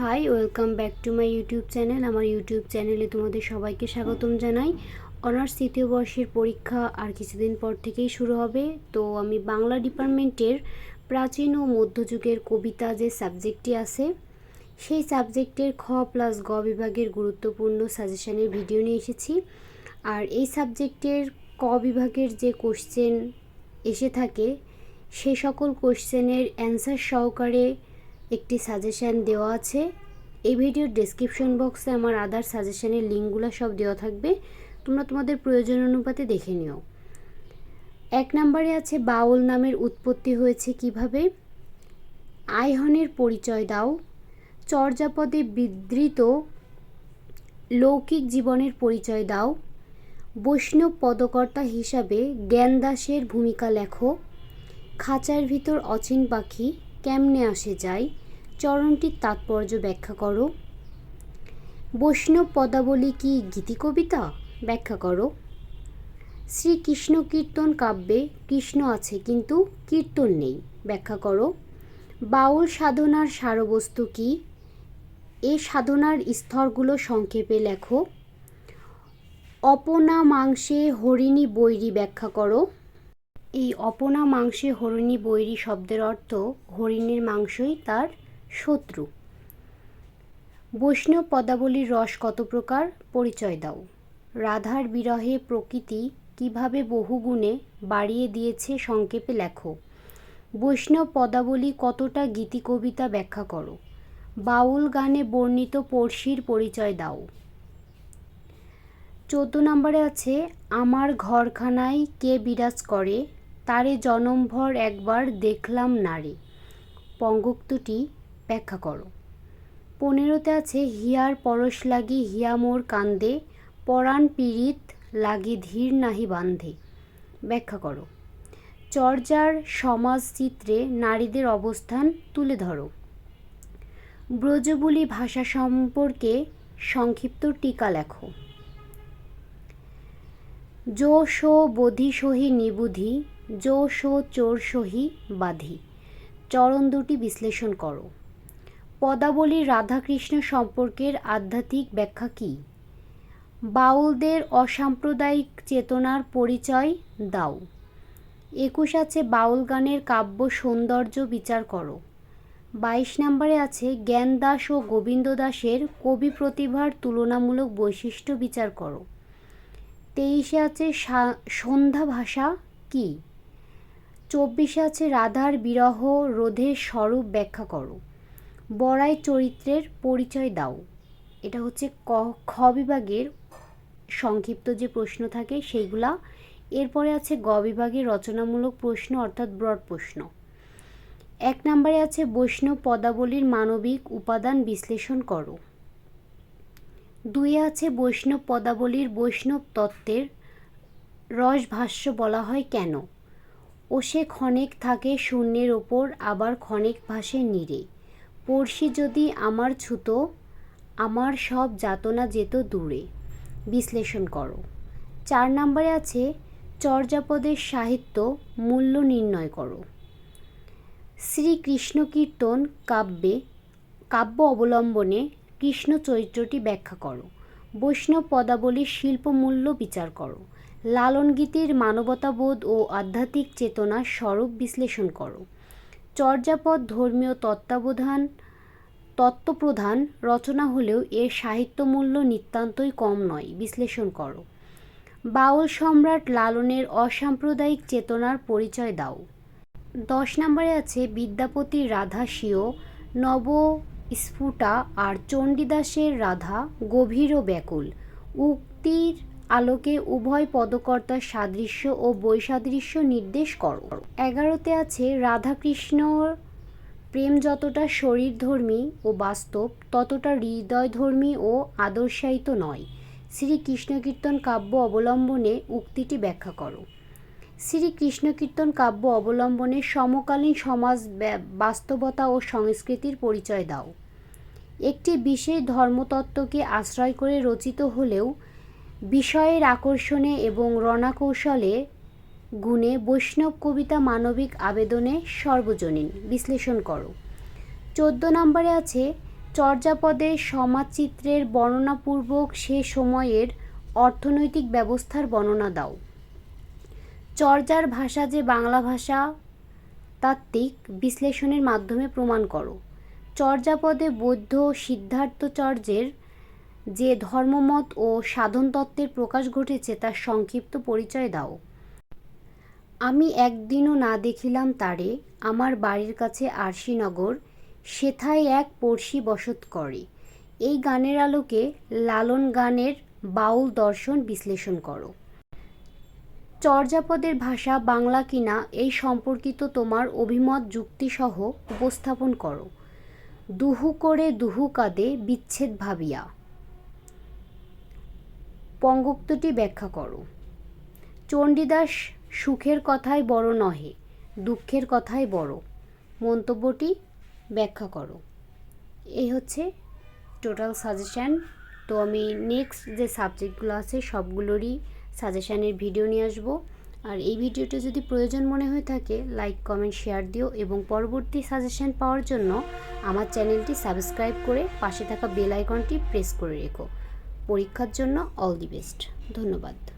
Hi, welcome back to my YouTube channel. আমার YouTube চ্যানেলে তোমাদের সবাইকে স্বাগতম জানাই। অনার্স তৃতীয় বর্ষের পরীক্ষা আর কিছুদিন পর থেকেই শুরু হবে। তো আমি বাংলা ডিপার্টমেন্টের প্রাচীন ও মধ্যযুগের কবিতা যে সাবজেক্টটি আছে, সেই সাবজেক্টের খ প্লাস গ বিভাগের গুরুত্বপূর্ণ সাজেশনের ভিডিও নিয়ে এসেছি। আর এই সাবজেক্টের ক বিভাগের যে কোশ্চেন এসে থাকে, সে সকল কোশ্চেনের অ্যান্সার সহকারে একটি সাজেশান দেওয়া আছে। এই ভিডিওর ডেসক্রিপশন বক্সে আমার আদার সাজেশানের লিঙ্কগুলো সব দেওয়া থাকবে। তোমরা তোমাদের প্রয়োজন অনুপাতে দেখে নিও। এক নম্বরে আছে, বাউল নামের উৎপত্তি হয়েছে কীভাবে? আইহনের পরিচয় দাও। চর্যাপদে বিধৃত লৌকিক জীবনের পরিচয় দাও। বৈষ্ণব পদকর্তা হিসাবে জ্ঞানদাসের ভূমিকা লেখো। খাঁচার ভিতর অচিন পাখি। কেমনে আসে যায়? চরণটির তাৎপর্য ব্যাখ্যা করো। বৈষ্ণব পদাবলী কি গীতি কবিতা? ব্যাখ্যা করো। শ্রীকৃষ্ণ কীর্তন কাব্যে কৃষ্ণ আছে কিন্তু কীর্তন নেই। ব্যাখ্যা করো। বাউল সাধনার সারবস্তু কি? এ সাধনার স্তরগুলো সংক্ষেপে লেখো। অপনা মাংসে হরিণী বৈরী ব্যাখ্যা করো। এই অপনা মাংসে হরিণী বৈরী শব্দের অর্থ হরিণের মাংসই তার শত্রু। বৈষ্ণব পদাবলীর রস কত প্রকার? পরিচয় দাও। রাধার বিরহে প্রকৃতি কীভাবে বহুগুণে বাড়িয়ে দিয়েছে সংক্ষেপে লেখো। বৈষ্ণব পদাবলী কতটা গীতি কবিতা ব্যাখ্যা করো। বাউল গানে বর্ণিত পড়শির পরিচয় দাও। চোদ্দ নম্বরে আছে, আমার ঘরখানায় কে বিরাজ করে? তারে জনমভর একবার দেখলাম নারে। পঙ্গক্তটি ব্যাখ্যা করো। পনেরোতে আছে, হিয়ার পরশ লাগি হিয়া মোর কান্দে, পরাণ পীড়িত লাগি ধীর নাহি বান্ধে। ব্যাখ্যা করো। চর্যার সমাজ চিত্রে নারীদের অবস্থান তুলে ধরো। ব্রজবুলি ভাষা সম্পর্কে সংক্ষিপ্ত টিকা লেখো। যো শো বোধি সহি নিবুধি যো শো চোর সহি বাধি। চরণ দুটি বিশ্লেষণ করো। পদাবলীর রাধাকৃষ্ণ সম্পর্কের আধ্যাত্মিক ব্যাখ্যা কী? বাউলদের অসাম্প্রদায়িক চেতনার পরিচয় দাও। একুশ আছে বাউল গানের কাব্য সৌন্দর্য বিচার করো। বাইশ নম্বরে আছে জ্ঞান দাস ও গোবিন্দ দাসের কবি প্রতিভার তুলনামূলক বৈশিষ্ট্য বিচার করো। তেইশে আছে সন্ধ্যা ভাষা কি? চব্বিশে আছে রাধার বিরহ রোধের স্বরূপ ব্যাখ্যা করো। বড়াই চরিত্রের পরিচয় দাও। এটা হচ্ছে ক, খ বিভাগের সংক্ষিপ্ত যে প্রশ্ন থাকে সেইগুলা। এরপরে আছে গ বিভাগের রচনামূলক প্রশ্ন অর্থাৎ ব্রড প্রশ্ন। এক নম্বরে আছে বৈষ্ণব পদাবলীর মানবিক উপাদান বিশ্লেষণ করো। দুয়ে আছে বৈষ্ণব পদাবলীর বৈষ্ণব তত্ত্বের রসভাষ্য বলা হয় কেন? ও সে ক্ষণেক থাকে শূন্যের ওপর, আবার ক্ষণেক ভাসে নীরে। পড়শি যদি আমার ছুতো, আমার সব যাতনা যেত দূরে। বিশ্লেষণ করো। চার নম্বরে আছে, চর্যাপদের সাহিত্য মূল্য নির্ণয় করো। শ্রীকৃষ্ণ কীর্তন কাব্যে, কাব্য অবলম্বনে কৃষ্ণ চরিত্রটি ব্যাখ্যা করো। বৈষ্ণব পদাবলীর শিল্পমূল্য বিচার করো। লালন গীতির মানবতাবোধ ও আধ্যাত্মিক চেতনার স্বরূপ বিশ্লেষণ করো। চর্যাপদ ধর্মীয় তত্ত্বাবধান, তত্ত্বপ্রধান রচনা হলেও এর সাহিত্যমূল্য নিতান্তই কম নয়, বিশ্লেষণ করো। বাউল সম্রাট লালনের অসাম্প্রদায়িক চেতনার পরিচয় দাও। দশ নম্বরে আছে বিদ্যাপতির রাধা স্বীয় নব স্ফুটা আর চণ্ডীদাসের রাধা গভীর ও ব্যাকুল। উক্তির আলোকে উভয় পদকর্তার সাদৃশ্য ও বৈসাদৃশ্য নির্দেশ করো। এগারোতে আছে রাধাকৃষ্ণর প্রেম যতটা শরীরধর্মী ও বাস্তব, ততটা হৃদয়ধর্মী ও আদর্শায়িত নয়। শ্রীকৃষ্ণ কীর্তন কাব্য অবলম্বনে উক্তিটি ব্যাখ্যা করো। শ্রীকৃষ্ণ কীর্তন কাব্য অবলম্বনে সমকালীন সমাজ বাস্তবতা ও সংস্কৃতির পরিচয় দাও। একটি বিশেষ ধর্মতত্ত্বকে আশ্রয় করে রচিত হলেও বিষয়ের আকর্ষণে এবং রণাকৌশলে গুণে বৈষ্ণব কবিতা মানবিক আবেদনে সর্বজনীন। বিশ্লেষণ করো। চোদ্দ নম্বরে আছে, চর্যাপদে সমাজচিত্রের বর্ণনাপূর্বক সে সময়ের অর্থনৈতিক ব্যবস্থার বর্ণনা দাও। চর্যার ভাষা যে বাংলা ভাষা, তাত্ত্বিক বিশ্লেষণের মাধ্যমে প্রমাণ করো। চর্যাপদে বৌদ্ধ সিদ্ধার্থচর্যের যে ধর্মমত ও সাধন তত্ত্বের প্রকাশ ঘটেছে তার সংক্ষিপ্ত পরিচয় দাও। আমি একদিনও না দেখিলাম তারে, আমার বাড়ির কাছে আরশিনগর, সেথায় এক পড়শি বসত করে। এই গানের আলোকে লালন গানের বাউল দর্শন বিশ্লেষণ করো। চর্যাপদের ভাষা বাংলা কিনা এই সম্পর্কিত তোমার অভিমত যুক্তিসহ উপস্থাপন করো। দুহু করে দুহু কাঁদে বিচ্ছেদ ভাবিয়া। পঙ্গোক্তটি ব্যাখ্যা করো। চণ্ডীদাস সুখের কথাই বড় নহে, দুঃখের কথাই বড়। মন্তব্যটি ব্যাখ্যা করো। এই হচ্ছে টোটাল সাজেশান তো আমি নেক্সট যে সাবজেক্টগুলো আছে, সবগুলোরই সাজেশানের ভিডিও নিয়ে আসব। আর এই ভিডিওটা যদি প্রয়োজন মনে হয়ে থাকে লাইক কমেন্ট শেয়ার দিও এবং পরবর্তী সাজেশান পাওয়ার জন্য আমার চ্যানেলটি সাবস্ক্রাইব করে পাশে থাকা বেল আইকনটি প্রেস করে রেখো। পরীক্ষার জন্য অল দি বেস্ট ধন্যবাদ।